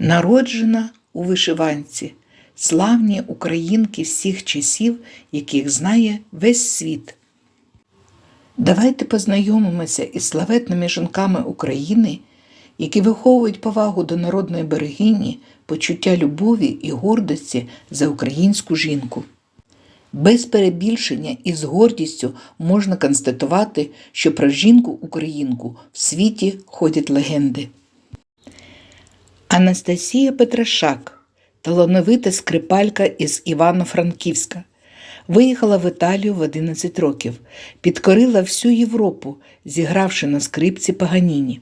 Народжена у вишиванці, славні українки всіх часів, яких знає весь світ. Давайте познайомимося із славетними жінками України, які виховують повагу до народної берегині, почуття любові і гордості за українську жінку. Без перебільшення і з гордістю можна констатувати, що про жінку-українку в світі ходять легенди. Анастасія Петрашак, талановита скрипалька із Івано-Франківська, виїхала в Італію в 11 років, підкорила всю Європу, зігравши на скрипці Паганіні.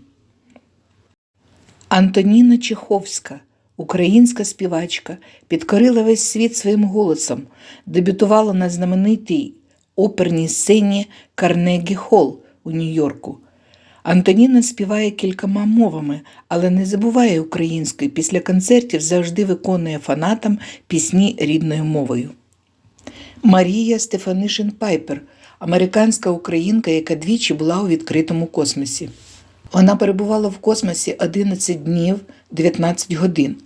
Антоніна Чеховська, українська співачка, підкорила весь світ своїм голосом, дебютувала на знаменитій оперній сцені Карнегі Холл у Нью-Йорку. Антоніна співає кількома мовами, але не забуває української. Після концертів завжди виконує фанатам пісні рідною мовою. Марія Стефанишин Пайпер, американська українка, яка двічі була у відкритому космосі. Вона перебувала в космосі 11 днів 19 годин.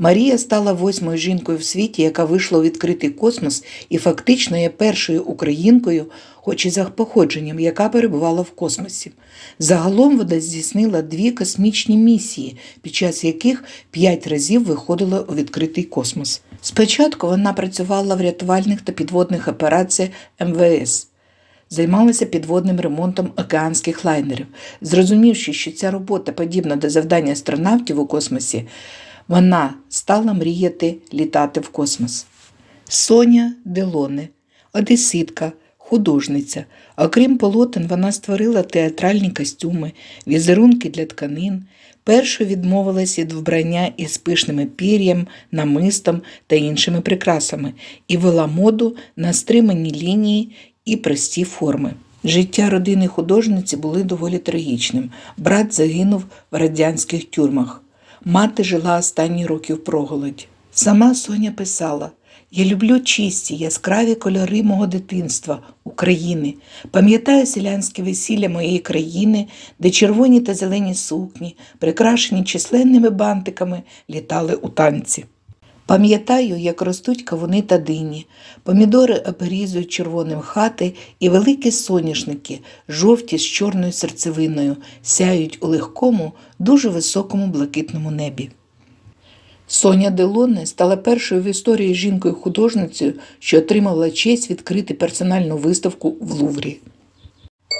Марія стала восьмою жінкою в світі, яка вийшла у відкритий космос і фактично є першою українкою, хоч і за походженням, яка перебувала в космосі. Загалом вона здійснила дві космічні місії, під час яких п'ять разів виходила у відкритий космос. Спочатку вона працювала в рятувальних та підводних операціях МВС. Займалася підводним ремонтом океанських лайнерів. Зрозумівши, що ця робота подібна до завдання астронавтів у космосі, вона стала мріяти літати в космос. Соня Делоне, одеситка, художниця. Окрім полотен, вона створила театральні костюми, візерунки для тканин. Першою відмовилась від вбрання із пишними пір'ям, намистом та іншими прикрасами і вела моду на стримані лінії і прості форми. Життя родини художниці були доволі трагічним. Брат загинув в радянських тюрмах. Мати жила останні роки в проголодь. Сама Соня писала: Я люблю чисті, яскраві кольори мого дитинства, України. Пам'ятаю селянське весілля моєї країни, де червоні та зелені сукні, прикрашені численними бантиками, літали у танці. Пам'ятаю, як ростуть кавуни та дині, помідори обрізують червоним хати і великі соняшники, жовті з чорною серцевиною, сяють у легкому, дуже високому блакитному небі. Соня Делоне стала першою в історії жінкою-художницею, що отримала честь відкрити персональну виставку в Луврі.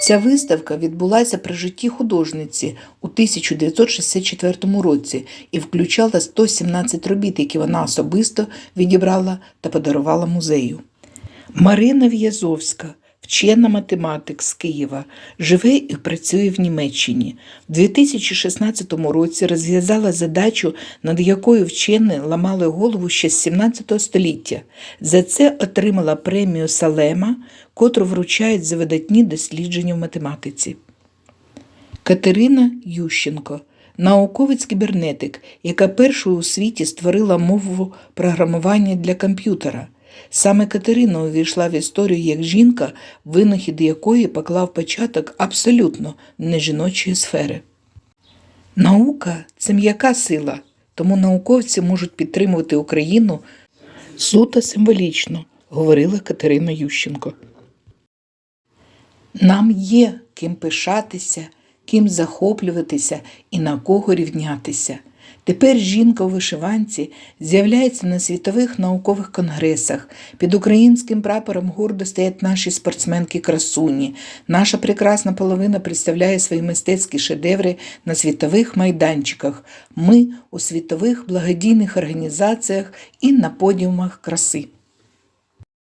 Ця виставка відбулася при житті художниці у 1964 році і включала 117 робіт, які вона особисто відібрала та подарувала музею. Марина В'язовська, вчена математик з Києва, живе і працює в Німеччині. В 2016 році розв'язала задачу, над якою вчені ламали голову ще з 17 століття. За це отримала премію Салема, котру вручають за видатні дослідження в математиці. Катерина Ющенко, науковець-кібернетик, яка першою у світі створила мову програмування для комп'ютера. Саме Катерина увійшла в історію як жінка, винахід якої поклав початок абсолютно нежіночої сфери. Наука це м'яка сила, тому науковці можуть підтримувати Україну суто символічно, говорила Катерина Ющенко. Нам є ким пишатися, ким захоплюватися і на кого рівнятися. Тепер жінка у вишиванці з'являється на світових наукових конгресах. Під українським прапором гордо стоять наші спортсменки-красуні. Наша прекрасна половина представляє свої мистецькі шедеври на світових майданчиках. Ми у світових благодійних організаціях і на подіумах краси.